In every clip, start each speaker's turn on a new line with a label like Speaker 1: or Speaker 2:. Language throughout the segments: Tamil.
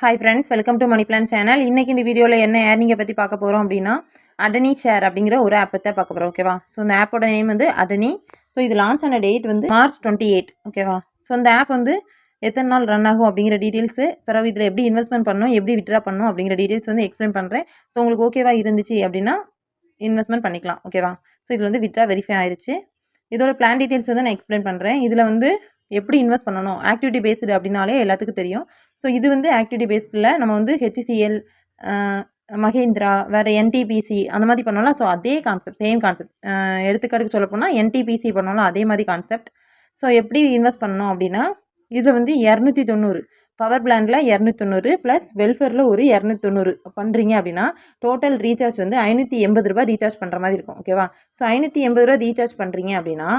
Speaker 1: Hi friends welcome to money plan channel இன்றைக்கி இந்த வீடியோவில் என்ன ஏர்னிங்கை பற்றி பார்க்க போகிறோம் அப்படின்னா அடனி ஷேர் அப்படிங்கிற ஒரு ஆப்பை தான் பார்க்க போகிறோம் ஓகேவா ஸோ இந்த ஆப்போட நேம் வந்து அடனி ஸோ இது லான்ச் ஆன டேட் வந்து மார்ச் டுவெண்ட்டி எயிட் ஓகேவா ஸோ இந்த ஆப் வந்து எத்தனை நாள் ரன் ஆகும் அப்படிங்கிற டீட்டெயில்ஸு பிறகு இதில் எப்படி இன்வெஸ்ட்மெண்ட் பண்ணணும் எப்படி விட்ரா பண்ணணும் அப்படிங்கிற டீட்டெயில்ஸ் வந்து எக்ஸ்பிளைன் பண்ணுறேன் ஸோ உங்களுக்கு ஓகேவா இருந்துச்சு அப்படின்னா இன்வெஸ்ட்மெண்ட் பண்ணிக்கலாம் ஓகேவா ஸோ இதில் வந்து விட்ரா வெரிஃபை ஆயிடுச்சு இதோட பிளான் டீட்டெயில்ஸ் வந்து நான் எக்ஸ்பிளைன் பண்ணுறேன் இதில் வந்து எப்படி இன்வெஸ்ட் பண்ணணும்? ஆக்டிவிட்டி பேஸ்டு அப்படின்னாலே எல்லாத்துக்கும் தெரியும். ஸோ இது வந்து ஆக்டிவிட்டி பேஸ்டில் நம்ம வந்து ஹெச்சிசிஎல் மகேந்திரா வேறு என்டிபிசி அந்த மாதிரி பண்ணலாம். ஸோ அதே கான்செப்ட் சேம் கான்செப்ட் எடுத்துக்காட்டுக்கு சொல்ல போனால் என்டிபிசி பண்ணோம்ல அதே மாதிரி கான்செப்ட் ஸோ எப்படி இன்வெஸ்ட் பண்ணணும் அப்படின்னா இதில் வந்து இரநூத்தி தொண்ணூறு. பவர் பிளான்டில் இரநூத்தி தொண்ணூறு ப்ளஸ் வெல்ஃபேரில் ஒரு இரநூத்தி தொண்ணூறு பண்ணுறீங்க அப்படின்னா டோட்டல் ரீசார்ஜ் வந்து ஐநூற்றி எண்பது ரூபா ரீசார்ஜ் பண்ணுற மாதிரி இருக்கும். ஓகேவா ஸோ ஐநூற்றி எண்பது ரூபா ரீசார்ஜ் பண்ணுறீங்க அப்படின்னா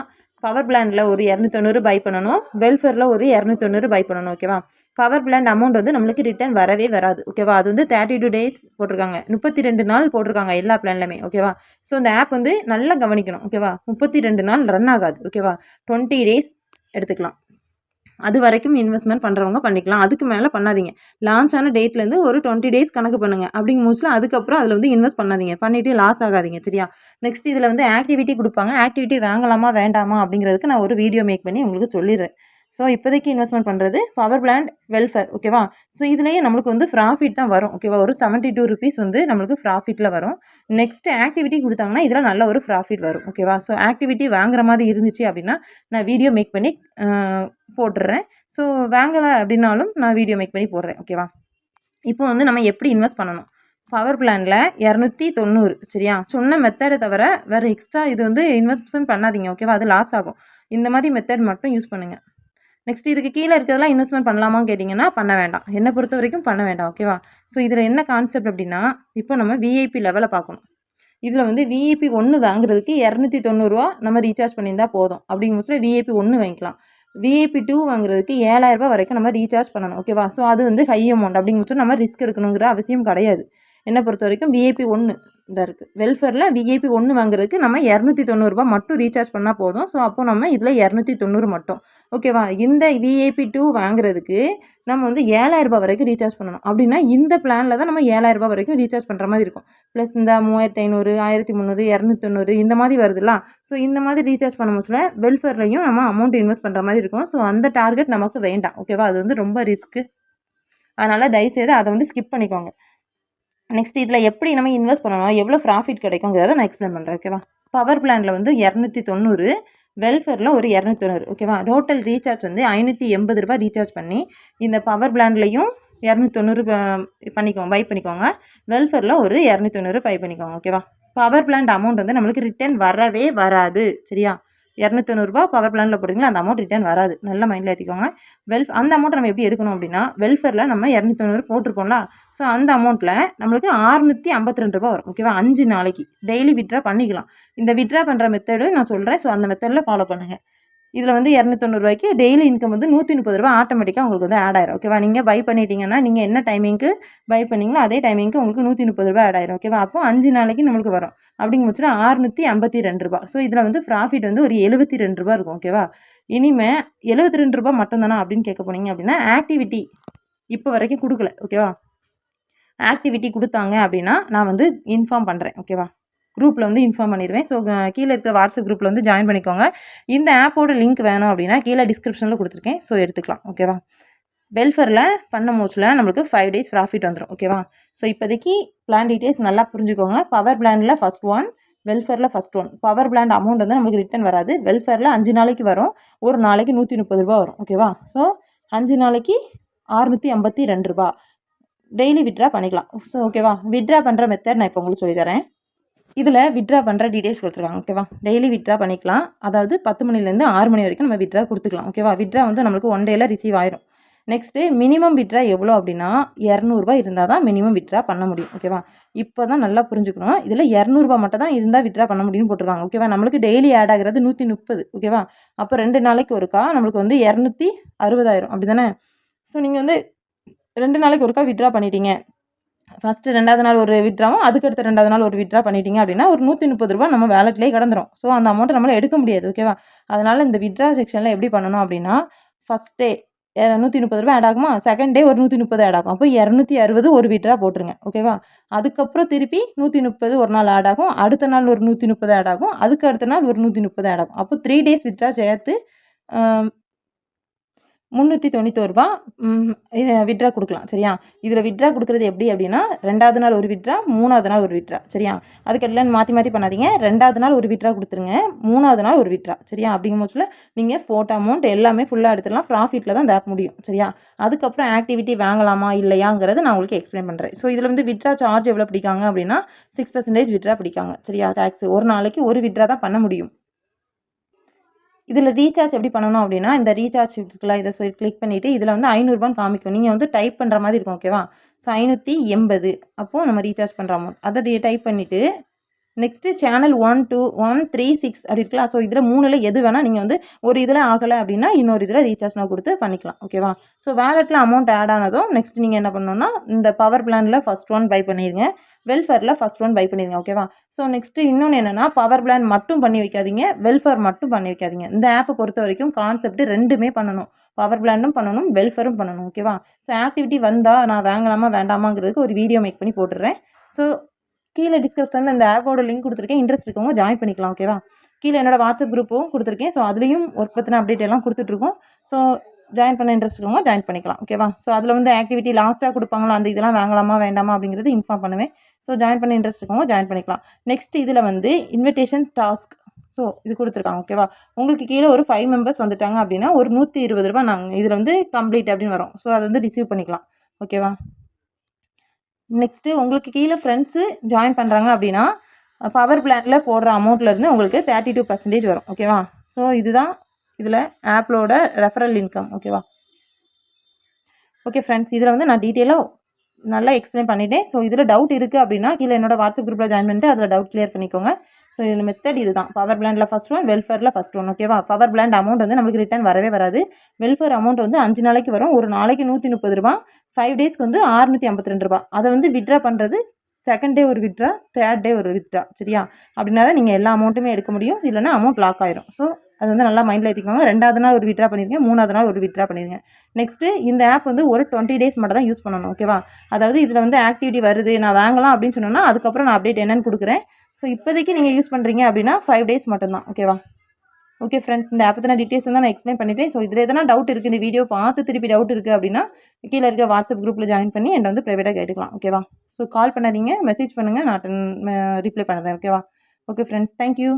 Speaker 1: பவர் பிளான்ல ஒரு இரநூத்தொண்ணூறு பை பண்ணணும். வெல்ஃபேரில் ஒரு இரநூத்தொண்ணூறு பை பண்ணணும் ஓகேவா பவர் பிளான் அமௌண்ட் வந்து நம்மளுக்கு ரிட்டர்ன் வரவே வராது ஓகேவா அது வந்து தேர்ட்டி டூ டேஸ் போட்டிருக்காங்க. முப்பத்தி ரெண்டு நாள் போட்டிருக்காங்க எல்லா பிளான்லையுமே ஓகேவா ஸோ இந்த ஆப் வந்து நல்லா கவனிக்கணும் ஓகேவா முப்பத்தி ரெண்டு நாள் ரன் ஆகாது ஓகேவா டுவெண்ட்டி டேஸ் எடுத்துக்கலாம். அது வரைக்கும் இன்வெஸ்ட்மெண்ட் பண்ணுறவங்க பண்ணிக்கலாம். அதுக்கு மேலே பண்ணாதீங்க. லான்ச் ஆன டேட்லேருந்து ஒரு டுவெண்ட்டி டேஸ் கணக்கு பண்ணுங்கள் அப்படிங்கும் போதுல அதுக்கப்புறம் அதில் வந்து இன்வெஸ்ட் பண்ணாதீங்க. பண்ணிவிட்டு லாஸ் ஆகாதீங்க சரியா? நெக்ஸ்ட் இதில் வந்து ஆக்டிவிட்டி கொடுப்பாங்க. ஆக்டிவிட்டி வாங்கலாமா வேண்டாமா அப்படிங்கிறதுக்கு நான் ஒரு வீடியோ மேக் பண்ணி உங்களுக்கு சொல்லிடுறேன். ஸோ இப்போதைக்கு இன்வெஸ்ட்மெண்ட் பண்ணுறது பவர் பிளான்ட் வெல்ஃபேர் ஓகேவா ஸோ இதுலேயே நம்மளுக்கு வந்து ப்ராஃபிட் தான் வரும் ஓகேவா ஒரு செவன்ட்டி டூ ருபீஸ் வந்து நம்மளுக்கு ப்ராஃபிட்டில் வரும். நெக்ஸ்ட் ஆக்டிவிட்டி கொடுத்தாங்கன்னா இதில் நல்ல ஒரு ப்ராஃபிட் வரும் ஓகேவா ஸோ ஆக்டிவிட்டி வாங்குற மாதிரி இருந்துச்சு அப்படின்னா நான் வீடியோ மேக் பண்ணி போட்டுடுறேன் ஸோ வாங்கலை அப்படின்னாலும் நான் வீடியோ மேக் பண்ணி போடுறேன் ஓகேவா இப்போ வந்து நம்ம எப்படி இன்வெஸ்ட் பண்ணணும்? பவர் பிளானில் இரநூத்தி தொண்ணூறு சரியா? சொன்ன மெத்தடை தவிர வேறு எக்ஸ்ட்ரா இது வந்து இன்வெஸ்ட்மெண்ட் பண்ணாதீங்க ஓகேவா அது லாஸ் ஆகும். இந்த மாதிரி மெத்தட் மட்டும் யூஸ் பண்ணுங்கள் நெக்ஸ்ட் இதுக்கு கீழே இருக்கிறதெல்லாம் இன்வெஸ்ட்மெண்ட் பண்ணலாமான்னு கேட்டிங்கன்னா பண்ண வேண்டாம். என்னை பொறுத்த வரைக்கும் பண்ண வேண்டாம் ஓகேவா ஸோ இதில் என்ன கான்செப்ட் அப்படின்னா இப்போ நம்ம விஐபி லெவலை பார்க்கணும். இதில் வந்து விஐபி ஒன்று வாங்குறதுக்கு இரநூத்தி தொண்ணூறுரூவா நம்ம ரீசார்ஜ் பண்ணியிருந்தா போதும். அப்படிங்கும்போது விஐபி ஒன்று வாங்கிக்கலாம். விஐபி டூ வாங்குறதுக்கு ஏழாயிரரூபா வரைக்கும் நம்ம ரீசார்ஜ் பண்ணணும் ஓகேவா ஸோ அது வந்து ஹை அமௌண்ட் அப்படிங்கும்போது நம்ம ரிஸ்க் எடுக்கணுங்கிற அவசியம் கிடையாது. என்னை பொறுத்த வரைக்கும் விஐபி ஒன்று இதாக இருக்குது வெல்ஃபேரில் விஐபி ஒன்று வாங்குறதுக்கு நம்ம இரநூத்தி தொண்ணூறுரூபா மட்டும் ரீசார்ஜ் பண்ணால் போதும். ஸோ அப்போ நம்ம இதில் இரநூத்தி தொண்ணூறு மட்டும் ஓகேவா இந்த விஐபி டூ வாங்குறதுக்கு நம்ம வந்து ஏழாயிரரூபா வரைக்கும் ரீசார்ஜ் பண்ணணும். அப்படின்னா இந்த பிளானில் தான் நம்ம ஏழாயிரரூபா வரைக்கும் ரீசார்ஜ் பண்ணுற மாதிரி இருக்கும். ப்ளஸ் இந்த மூவாயிரத்தி ஐநூறு ஆயிரத்தி முந்நூறு இரநூத்தொண்ணூறு இந்த மாதிரி வருதுல்ல ஸோ இந்த மாதிரி ரீசார்ஜ் பண்ண முடியல வெல்ஃபேர்லையும் நம்ம அமௌண்ட் இன்வெஸ்ட் பண்ணுற மாதிரி இருக்கும். ஸோ அந்த டார்கெட் நமக்கு வேண்டாம். ஓகேவா அது வந்து ரொம்ப ரிஸ்க்கு அதனால் தயவுசெய்து அதை வந்து ஸ்கிப் பண்ணிக்கோங்க. நெக்ஸ்ட் இதில் எப்படி நம்ம இன்வெஸ்ட் பண்ணணும்? எவ்வளோ ப்ராஃபிட் கிடைக்குங்கிறத நான் எக்ஸ்பிளைன் பண்ணுறேன் ஓகேவா பவர் பிளானில் வந்து இரநூத்தி தொண்ணூறு வெல்ஃபேரில் ஒரு இரநூத்தி தொண்ணூறு ஓகேவா டோட்டல் ரீசார்ஜ் வந்து ஐநூற்றி எண்பது ரூபாய் ரீசார்ஜ் பண்ணி இந்த பவர் பிளான்லையும் இரநூத்தி தொண்ணூறு பண்ணிக்கோங்க பை பண்ணிக்கோங்க. வெல்ஃபேரில் ஒரு இரநூத்தி தொண்ணூறு பை பண்ணிக்கோங்க ஓகேவா பவர் பிளான்ட் அமௌண்ட் வந்து நம்மளுக்கு ரிட்டர்ன் வரவே வராது சரியா? இரநூத்தொண்ணூறுபா பவர் பிளானில் போட்டிங்களா அந்த அமௌண்ட் ரிட்டர்ன் வராது. நல்ல மைண்டில் ஏற்றிக்கோங்க வெல்ஃப் அந்த அமௌண்ட் நம்ம எப்படி எடுக்கணும் அப்படின்னா வெல்ஃபேரில் நம்ம இரநூத்தொண்ணூறு போட்டிருப்போம்ல ஸோ அந்த அமௌண்ட்டில் நம்மளுக்கு அறுநூற்றி ஐம்பத்தி ரெண்டு ரூபா வரும் ஓகேவா அஞ்சு நாளைக்கு. டெய்லி விட்ரா பண்ணிக்கலாம். இந்த விட்ரா பண்ணுற மெத்தடு நான் சொல்கிறேன் ஸோ அந்த மெத்தடில் ஃபாலோ பண்ணுங்கள் இதில் வந்து இரநூத்தொண்ணூறுவாய்க்கு டெய்லி இன்கம் வந்து நூற்றி முப்பது ரூபா ஆட்டோமேட்டிக்காக உங்களுக்கு வந்து ஆட் ஆயிரும். ஓகேவா நீங்கள் பை பண்ணிட்டீங்கன்னா நீங்கள் என்ன டைமிங்க்கு பை பண்ணீங்களோ அதே டைமிங்க்கு உங்களுக்கு நூற்றி முப்பது ரூபா ஆட் ஆயிரும் ஓகேவா அப்போ அஞ்சு நாளைக்கு நம்மளுக்கு வரும். அப்படிங்க வச்சுட்டு ஆறுநூற்றி ஐம்பத்தி ரெண்டு ரூபா. ஸோ இதில் வந்து ப்ராஃபிட் வந்து ஒரு எழுபத்தி ரெண்டு ரூபா இருக்கும். ஓகேவா இனிமேல் எழுபத்தி ரெண்டு ரூபா மட்டும்தானா அப்படின்னு கேட்க போனீங்க அப்படின்னா ஆக்டிவிட்டி இப்போ வரைக்கும் கொடுக்கல. ஓகேவா ஆக்டிவிட்டி கொடுத்தாங்க அப்படின்னா நான் வந்து இன்ஃபார்ம் பண்ணுறேன் ஓகேவா குரூப்பில் வந்து இன்ஃபார்ம் பண்ணிடுவேன். ஸோ கீழே இருக்கிற வாட்ஸ்அப் குரூப்பில் வந்து ஜாயின் பண்ணிக்கோங்க. இந்த ஆப்போட லிங்க் வேணும் அப்படின்னா கீழே டிஸ்கிரிப்ஷனில் கொடுத்துருக்கேன். ஸோ எடுத்துக்கலாம். ஓகேவா வெல்ஃபேரில் பண்ண மோச்சில் நம்மளுக்கு ஃபைவ் டேஸ் ப்ராஃபிட் வந்துடும் ஓகேவா ஸோ இப்போதைக்கு பிளான் டீட்டெயில்ஸ் நல்லா புரிஞ்சுக்கோங்க. பவர் பிளானில் first one வெல்ஃபேரில் first one power plan amount வந்து நம்மளுக்கு ரிட்டன் வராது. வெல்ஃபேரில் அஞ்சு நாளைக்கு வரும். ஒரு நாளைக்கு நூற்றி முப்பது ரூபா வரும். ஓகேவா ஸோ அஞ்சு நாளைக்கு அறுநூற்றி ஐம்பத்தி ரெண்டு ரூபா. டெய்லி விட்ரா பண்ணிக்கலாம். ஸோ ஓகேவா விட்ரா பண்ணுற மெத்தட் நான் இப்போ உங்களுக்கு சொல்லித்தரேன். இதில் விட்ரா பண்ணுற டீடைல்ஸ் கொடுத்துருக்காங்க ஓகேவா டெய்லி விட்ரா பண்ணிக்கலாம். அதாவது பத்து மணிலேருந்து ஆறு மணி வரைக்கும் நம்ம விட்ரா கொடுத்துக்கலாம் ஓகேவா விட்ரா வந்து நம்மளுக்கு ஒன் டேயில் ரிசீவ் ஆயிரும். நெக்ஸ்ட்டு மினிமம் விட்ரா எவ்வளோ அப்படின்னா இரநூறுபா இருந்தால் தான் மினிமம் விட்ரா பண்ண முடியும் ஓகேவா இப்போ தான் நல்லா புரிஞ்சுக்கணும். இதில் இரநூறுபா மட்டும் தான் இருந்தால் விட்ரா பண்ண முடியும்னு போட்டிருக்காங்க ஓகேவா நம்மளுக்கு டெய்லி ஆட் ஆகிறது நூற்றி முப்பது ஓகேவா அப்போ ரெண்டு நாளைக்கு ஒருக்கா நம்மளுக்கு வந்து இரநூத்தி அறுபதாயிரம் அப்படி தானே ஸோ நீங்கள் வந்து ரெண்டு நாளைக்கு ஒருக்கா விட்ரா பண்ணிட்டீங்க. ஃபஸ்ட்டு ரெண்டாவது நாள் ஒரு விட்ராவும் அதுக்கடுத்த ரெண்டாவது நாள் ஒரு விட்ரா பண்ணிட்டீங்க அப்படின்னா ஒரு நூற்றி முப்பது ரூபா நம்ம வேலட்லேயே கிடந்துரும். ஸோ அந்த அமௌண்ட்டை நம்மளால் எடுக்க முடியாது ஓகேவா அதனால் இந்த விட்ரா செக்ஷனில் எப்படி பண்ணணும் அப்படின்னா ஃபஸ்ட் டே நூற்றி முப்பது ரூபா ஆட் ஆகுமா? செகண்ட் டே ஒரு நூற்றி முப்பது ஆட் ஆகும். அப்போ இரநூத்தி அறுபது ஒரு விட்ரா போட்டுருங்க ஓகேவா அதுக்கப்புறம் திருப்பி நூற்றி முப்பது ஒரு நாள் ஆட் ஆகும். அடுத்த நாள் ஒரு நூற்றி முப்பது ஆட் ஆகும். அதுக்கு அடுத்த நாள் ஒரு நூற்றி முப்பது ஆட் ஆகும். அப்போ த்ரீ டேஸ் விட்ரா சேர்த்து முந்நூற்றி தொண்ணூத்தோரு ரூபா விட்ரா கொடுக்கலாம் சரியா? இதில் விட்ரா கொடுக்குறது எப்படி அப்படின்னா ரெண்டாவது நாள் ஒரு விட்ரா மூணாவது நாள் ஒரு விட்ரா சரியா? அதுக்கெல்லாம் மாற்றி மாற்றி பண்ணாதீங்க. ரெண்டாவது நாள் ஒரு விட்ரா கொடுத்துருங்க மூணாவது நாள் ஒரு விட்ரா சரியா? அப்படிங்கும் போச்சுல நீங்கள் ஃபோட்டோ அமௌண்ட் எல்லாமே ஃபுல்லாக எடுத்துடலாம். ப்ராஃபிட்டில் தான் இந்த ஆப் முடியும் சரியா? அதுக்கப்புறம் ஆக்டிவிட்டி வாங்கலாமா இல்லையாங்கிறத நான் உங்களுக்கு எக்ஸ்பிளைன் பண்ணுறேன் ஸோ இதில் வந்து விட்ரா சார்ஜ் எவ்வளோ பிடிக்காங்க அப்படின்னா சிக்ஸ் பர்சன்டேஜ் விட்ரா பிடிக்காங்க சரியா? டேக்ஸ் ஒரு நாளைக்கு ஒரு விட்ரா தான் பண்ண முடியும். இதில் ரீசார்ஜ் எப்படி பண்ணணும் அப்படின்னா இந்த ரீசார்ஜ் இருக்குல்ல இதை சொல்லி கிளிக் பண்ணிவிட்டு இதில் வந்து ஐநூறுரூபான்னு காமிக்கும் நீங்கள் வந்து டைப் பண்ணுற மாதிரி இருக்கும் ஓகேவா ஸோ ஐநூற்றி எண்பது. அப்போது நம்ம ரீசார்ஜ் பண்ணுற அமௌண்ட் அதை டைப் பண்ணிவிட்டு next channel one two one three six அப்படி இருக்கலாம் ஸோ இதில் மூணில் எது வேணால் நீங்கள் வந்து ஒரு இதில் ஆகலை அப்படின்னா இன்னொரு இதில் ரீசார்ஜ் நான் கொடுத்து பண்ணிக்கலாம். ஓகேவா ஸோ வேலெட்டில் அமௌண்ட் ஆட் ஆனதும் நெக்ஸ்ட் நீங்கள் என்ன பண்ணணும்னா இந்த பவர் பிளானில் ஃபஸ்ட் ஒன் பை பண்ணிடுங்க வெல்ஃபேரில் ஃபஸ்ட் ஒன் பை பண்ணிடுங்க ஓகேவா ஸோ நெக்ஸ்ட்டு இன்னொன்று என்னென்னா பவர் பிளான் மட்டும் பண்ணி வைக்காதீங்க. வெல்ஃபேர் மட்டும் பண்ணி வைக்காதீங்க. இந்த ஆப்பை பொறுத்த வரைக்கும் கான்செப்ட் ரெண்டுமே பண்ணணும். பவர் பிளானும் பண்ணணும் வெல்ஃபேரும் பண்ணணும். ஓகேவா ஸோ ஆக்டிவிட்டி வந்தால் நான் வாங்கலாமா வேண்டாமாங்கிறதுக்கு ஒரு வீடியோ மேக் பண்ணி போட்டுடுறேன் ஸோ கீழே டிஸ்கிரிப்ஷனில் இந்த ஆப்போட லிங்க் கொடுத்துருக்கேன். இன்ட்ரெஸ்ட் இருக்கவங்க ஜாயின் பண்ணிக்கலாம் ஓகேவா கீழே என்னோட வாட்ஸ்அப் குரூப்பும் கொடுத்துருக்கேன். ஸோ அதுலேயும் ஒர்க் பற்றின அப்டேட் எல்லாம் கொடுத்துட்ருக்கோம் ஸோ ஜாயின் பண்ண இன்ட்ரெஸ்ட் இருக்கவங்க ஜாயின் பண்ணிக்கலாம் ஓகேவா ஸோ அதில் வந்து ஆக்டிவிட்டி லாஸ்ட்டாக கொடுப்பாங்களா? அந்த இதெல்லாம் வாங்கலாமா வேண்டாமா அப்படிங்கிறது இன்ஃபார்ம் பண்ணுவேன். ஸோ ஜாயின் பண்ண இன்ட்ரெஸ்ட் இருக்கவங்க ஜாயின் பண்ணிக்கலாம். நெக்ஸ்ட் இதில் வந்து இன்விடேஷன் டாஸ்க் ஸோ இது கொடுத்துருக்காங்க ஓகேவா உங்களுக்கு கீழே ஒரு ஃபைவ் மெம்பர்ஸ் வந்துட்டாங்க அப்படின்னா ஒரு நூற்றி இருபது ரூபா நாங்கள் இதில் வந்து கம்ப்ளீட் அப்படின்னு வரும். ஸோ அதை வந்து ரிசீவ் பண்ணிக்கலாம் ஓகேவா நெக்ஸ்ட்டு உங்களுக்கு கீழே ஃப்ரெண்ட்ஸு ஜாயின் பண்ணுறாங்க அப்படின்னா பவர் பிளானில் போடுற அமௌண்ட்லேருந்து உங்களுக்கு தேர்ட்டி டூ பர்சன்டேஜ் வரும் ஓகேவா ஸோ இதுதான் இதில் ஆப்போட ரெஃபரல் இன்கம் ஓகேவா ஓகே ஃப்ரெண்ட்ஸ் இதில் வந்து நான் டீட்டெயிலாக நல்லா எக்ஸ்பிளைன் பண்ணிட்டேன். ஸோ இதில் டவுட் இருக்குது அப்படின்னா கீழே என்னோட வாட்ஸ்அப் குரூப்பில் ஜாயின் பண்ணிட்டு அதில் டவுட் கிளியர் பண்ணிக்கோங்க. ஸோ இந்த மெத்தட் இது தான் பவர் பிளாண்டில் ஃபஸ்ட் ஒன் வெல்ஃபேரில் ஃபஸ்ட் ஒன் ஓகேவா பவர் பிளாண்ட் அமௌண்ட் வந்து நம்மளுக்கு ரிட்டர்ன் வரவே வராது. வெல்ஃபேர் அமௌண்ட் வந்து அஞ்சு நாளைக்கு வரும். ஒரு நாளைக்கு நூற்றி முப்பது ரூபா ஃபைவ் டேஸ்க்கு வந்து ஆறுநூற்றி ஐம்பத்தி ரெண்டு ரூபா அதை வந்து விட்ரா பண்ணுறது செகண்ட் டே ஒரு விட்ரா தேர்ட் டே ஒரு விட்ரா சரியா? அப்படின்னா தான் நீங்கள் எல்லா அமௌண்ட்டுமே எடுக்க முடியும். இல்லைனா அமௌண்ட் லாக் ஆயிரும். ஸோ அது வந்து நல்லா மைண்டில் ஏற்றிக்கோங்க ரெண்டாவது நாள் ஒரு விட்ரா பண்ணிருங்க. மூணாவது நாள் ஒரு விட்ரா பண்ணிருங்க. நெக்ஸ்ட்டு இந்த ஆப் வந்து ஒரு டுவெண்ட்டி டேஸ் மட்டும் தான் யூஸ் பண்ணணும் ஓகேவா அதாவது இதில் வந்து ஆக்டிவிட்டி வருது நான் வாங்கலாம் அப்படின்னு சொன்னோன்னா அதுக்கப்புறம் நான் அப்டேட் என்னென்னு கொடுக்குறேன். ஸோ இப்போதைக்கு நீங்கள் யூஸ் பண்ணுறீங்க அப்படின்னா ஃபைவ் டேஸ் மட்டும்தான். ஓகேவா ஓகே ஃப்ரெண்ட்ஸ் இந்த ஆப் பற்றின டீட்டெயில்ஸ் தான் நான் எக்ஸ்பிளைன் பண்ணிட்டேன். ஸோ இதில் எதனா டவுட் இருக்குது இந்த வீடியோ பார்த்து திருப்பி டவுட் இருக்குது அப்படின்னா கீழே இருக்கிற வாட்ஸ்அப் குரூப்பில் ஜாயின் பண்ணி என்னை வந்து ப்ரைவேட்டாக கேட்டுக்கலாம். ஓகேவா ஸோ கால் பண்ணாதீங்க மெசேஜ் பண்ணுங்கள் நான் ரிப்ளை பண்ணுறேன் ஓகேவா ஓகே ஃப்ரெண்ட்ஸ் தேங்க்யூ